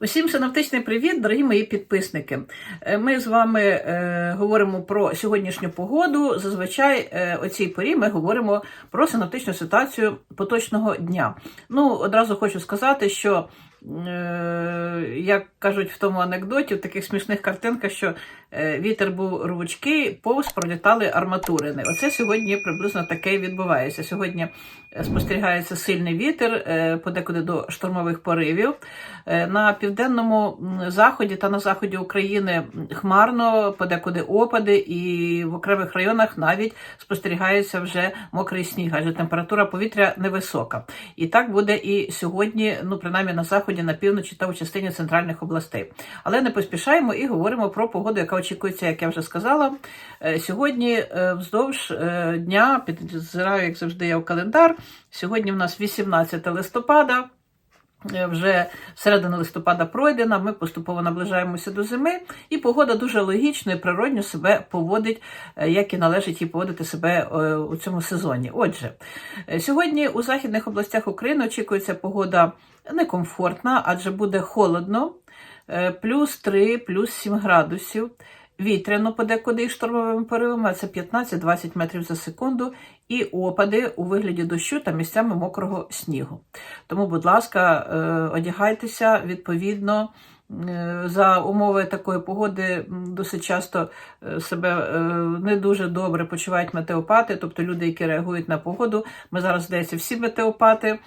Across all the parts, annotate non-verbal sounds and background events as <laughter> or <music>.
Усім синоптичний привіт, дорогі мої підписники. Е, Ми з вами е, говоримо про сьогоднішню погоду. Зазвичай е, о цій порі ми говоримо про синоптичну ситуацію поточного дня. Ну, одразу хочу сказати, що, як кажуть в тому анекдоті, в таких смішних картинках, що е, вітер був рвучкий, повз пролітали арматурини. Оце сьогодні приблизно таке відбувається. Сьогодні е, спостерігається сильний вітер, е, подекуди до штормових поривів. Е, На південному заході та на заході України хмарно, подекуди опади, і в окремих районах навіть спостерігається вже мокрий сніг, адже температура повітря невисока. І так буде і сьогодні, ну принаймні на заході, на півночі та у частині центральних областей. Але не поспішаємо і говоримо про погоду, яка очікується, як я вже сказала. Е, Сьогодні е, вздовж е, дня підзираю, як завжди, я в календар. Сьогодні в нас 18 листопада. Е, Вже середина листопада пройдена, ми поступово наближаємося до зими, і погода дуже логічно і природньо себе поводить, е, як і належить їй поводити себе е, у цьому сезоні. Отже, сьогодні у західних областях України очікується погода некомфортна, адже буде холодно, плюс 3, плюс 7 градусів. Вітряно подекуди і штормовими поривами, це 15-20 метрів за секунду, і опади у вигляді дощу та місцями мокрого снігу. Тому, будь ласка, е, одягайтеся відповідно. Е, За умови такої погоди досить часто е, себе не дуже добре почувають метеопати, тобто люди, які реагують на погоду. Ми зараз здається всі метеопати,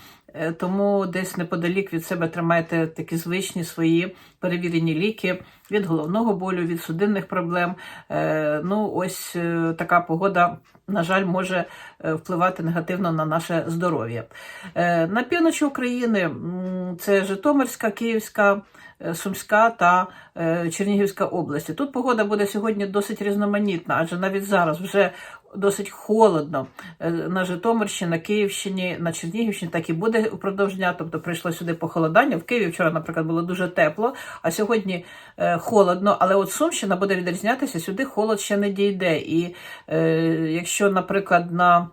тому десь неподалік від себе тримайте такі звичні свої перевірені ліки від головного болю, від судинних проблем. Е, Ну, ось е, така погода, на жаль, може е, впливати негативно на наше здоров'я. Е, На півночі України це Житомирська, Київська. е, Сумська та е, Чернігівська області. Тут погода буде сьогодні досить різноманітна, адже навіть зараз вже досить холодно е, на Житомирщині, на Київщині, на Чернігівщині, так і буде впродовж дня. Тобто прийшло сюди похолодання. В Києві вчора, наприклад, було дуже тепло, а сьогодні е, холодно. Але от Сумщина буде відрізнятися, сюди холод ще не дійде. І е, якщо, наприклад, на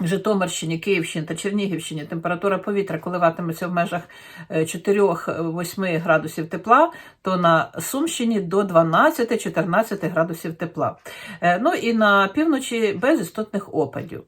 Житомирщині, Київщині та Чернігівщині температура повітря коливатиметься в межах е, 4-8 градусів тепла, то на Сумщині до 12-14 градусів тепла. Е, Ну і на півночі без істотних опадів.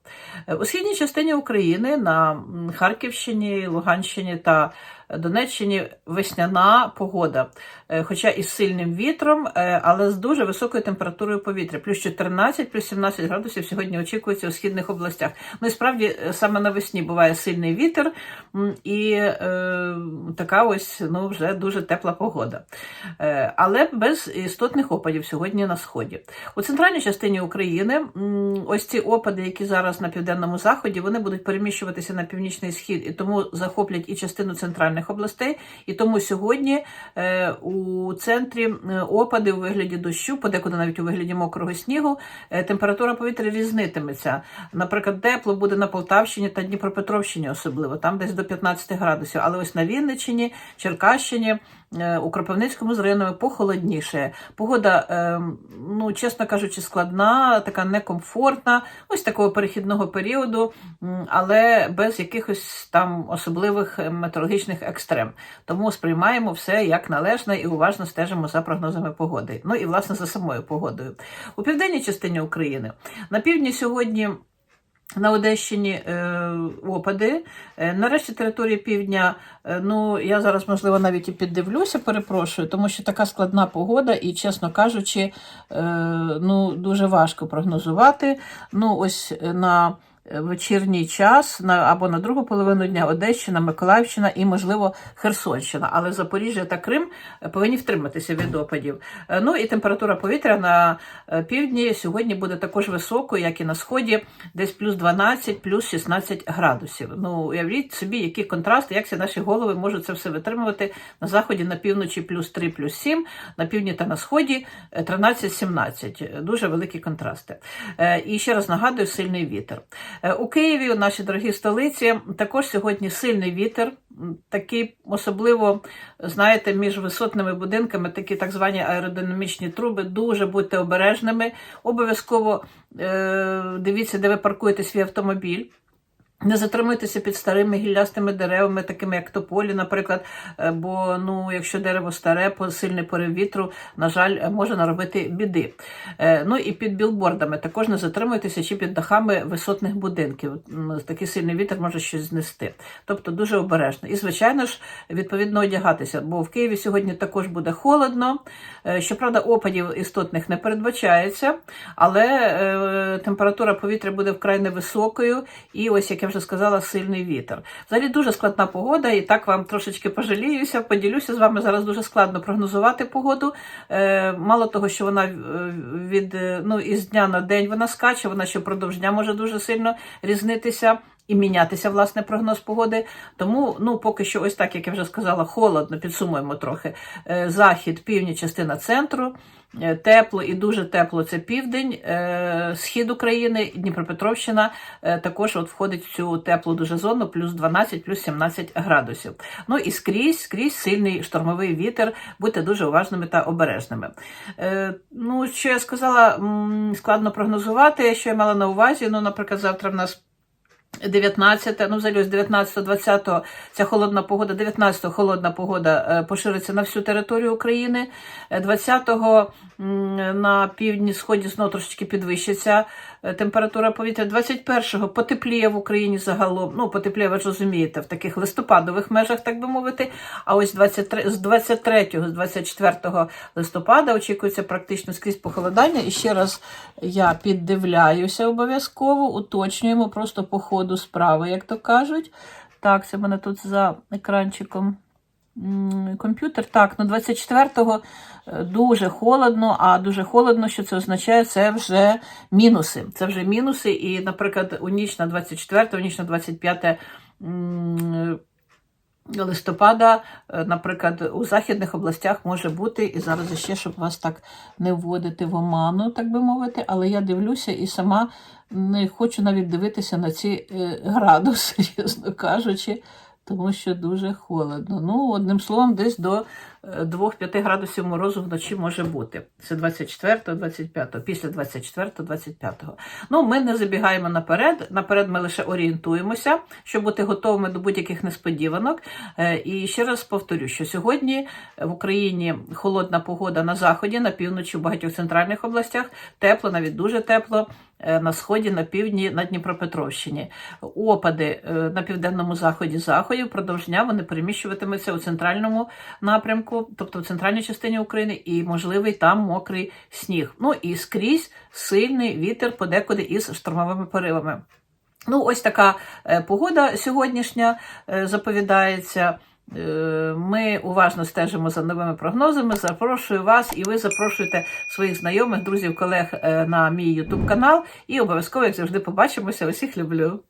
Е, У східній частині України на Харківщині, Луганщині та Донеччині весняна погода, Е, хоча із сильним вітром, е, але з дуже високою температурою повітря. Плюс 14, плюс 17 градусів сьогодні очікується у східних областях. Ну і справді е, саме навесні буває сильний вітер і е, така ось ну, вже дуже тепла погода. Е, але без істотних опадів сьогодні на сході. У центральній частині України ось ці опади, які зараз на південному заході, вони будуть переміщуватися на північний схід і тому захоплять і частину центральних областей. І тому сьогодні е, у центрі е, опади у вигляді дощу, подекуди навіть у вигляді мокрого снігу, е, температура повітря різнитиметься. Наприклад, тепло буде на Полтавщині та Дніпропетровщині, особливо там десь до 15 градусів. Але ось на Вінниччині, Черкащині. Е, У Кропивницькому з районами похолодніше. Погода, е, ну чесно кажучи, складна, така некомфортна, ось такого перехідного періоду, але без якихось там особливих метеорологічних екстрем. Тому сприймаємо все як належне і уважно стежимо за прогнозами погоди. Ну і власне за самою погодою. У південній частині України на півдні сьогодні. На Одещині е, опади. Е, нарешті території півдня, е, ну я зараз, можливо, навіть і піддивлюся, перепрошую, тому що така складна погода, і, чесно кажучи, ну, дуже важко прогнозувати. Ну, ось на вечірній час на, або на другу половину дня Одещина, Миколаївщина і, можливо, Херсонщина. Але Запоріжжя та Крим е, повинні втриматися від опадів. Е, Ну і температура повітря на е, півдні сьогодні буде також високою, як і на сході, десь плюс 12, плюс 16 градусів. Ну, уявіть собі, які контрасти, як ці наші голови можуть це все витримувати на заході, на півночі плюс 3, плюс 7, на півдні та на сході е, 13-17. Дуже великі контрасти. Е, І ще раз нагадую, сильний вітер. Е, У Києві, у нашій дорогій столиці, також сьогодні сильний вітер, такий особливо, знаєте, між висотними будинками, такі так звані аеродинамічні труби. Дуже будьте обережними. Обов'язково е, дивіться, де ви паркуєте свій автомобіль. Не затримуйтеся під старими гіллястими деревами, такими як тополі, наприклад. е, Бо ну, якщо дерево старе, сильний порив вітру, на жаль, е, може наробити біди. Е, Ну і під білбордами також не затримуйтеся чи під дахами висотних будинків. Такий сильний вітер може щось знести. Тобто дуже обережно. І, звичайно ж, відповідно одягатися, бо в Києві сьогодні також буде холодно. Щоправда, опадів істотних не передбачається, але температура повітря буде вкрай невисокою, і ось, як я вже сказала, сильний вітер. Взагалі дуже складна погода, і так вам трошечки пожаліюся, поділюся з вами. Зараз дуже складно прогнозувати погоду. Е, Мало того, що вона е, від е, ну, із дня на день вона скаче, вона ще впродовж дня може дуже сильно різнитися. І мінятися власне прогноз погоди. Тому ну поки що, ось так як я вже сказала, холодно, підсумуємо трохи. Е, Захід, північ, частина центру, е, тепло і дуже тепло це південь, е, схід України, Дніпропетровщина також от входить в цю теплу дуже зону, плюс 12, плюс 17 градусів. Ну і скрізь, скрізь сильний штормовий вітер. Будьте дуже уважними та обережними. Ну, що я сказала, складно прогнозувати, що я мала на увазі. Ну, наприклад, завтра в нас 19, ну взагалі ось 19-20 ця холодна погода, 19 холодна погода е, пошириться на всю територію України. Е, 20-го на півдні сході знову трошечки підвищиться е, температура повітря. 21-го потепліє в Україні загалом. Ну, потепліє, ви ж розумієте, в таких листопадових межах, так би мовити. А ось 23, з 23 з 24 листопада очікується практично скрізь похолодання. І ще раз я піддивляюся обов'язково, уточнюємо просто по ходу справи, як то кажуть. Так, це мене тут за екранчиком комп'ютер. Так, ну 24-го е, дуже холодно, а дуже холодно, що це означає, це вже мінуси. Це вже мінуси. І, наприклад, у ніч на 24, у ніч на 25 м, листопада, е, наприклад, у західних областях може бути, і зараз ще, щоб вас так не вводити в оману, так би мовити, але я дивлюся і сама не хочу навіть дивитися на ці е, градуси, <laughs> чесно кажучи, тому що дуже холодно. Ну, одним словом, десь до 2-5 градусів морозу вночі може бути. Це 24-25, після 24-25. Ну, ми не забігаємо наперед. Наперед ми лише орієнтуємося, щоб бути готовими до будь-яких несподіванок. Е, І ще раз повторю, що сьогодні в Україні холодна погода на заході, на півночі, в багатьох центральних областях, тепло, навіть дуже тепло. е, На сході, на півдні, на Дніпропетровщині. Опади е, на південному заході заходів впродовж дня вони переміщуватимуться у центральному напрямку, тобто в центральній частині України, і можливий там мокрий сніг. Ну і скрізь сильний вітер подекуди із штормовими поривами. Ну, ось така е, погода сьогоднішня е, заповідається. Е, Ми уважно стежимо за новими прогнозами. Запрошую вас, і ви запрошуєте своїх знайомих, друзів, колег на мій YouTube канал. І обов'язково, як завжди, побачимося. Усіх люблю.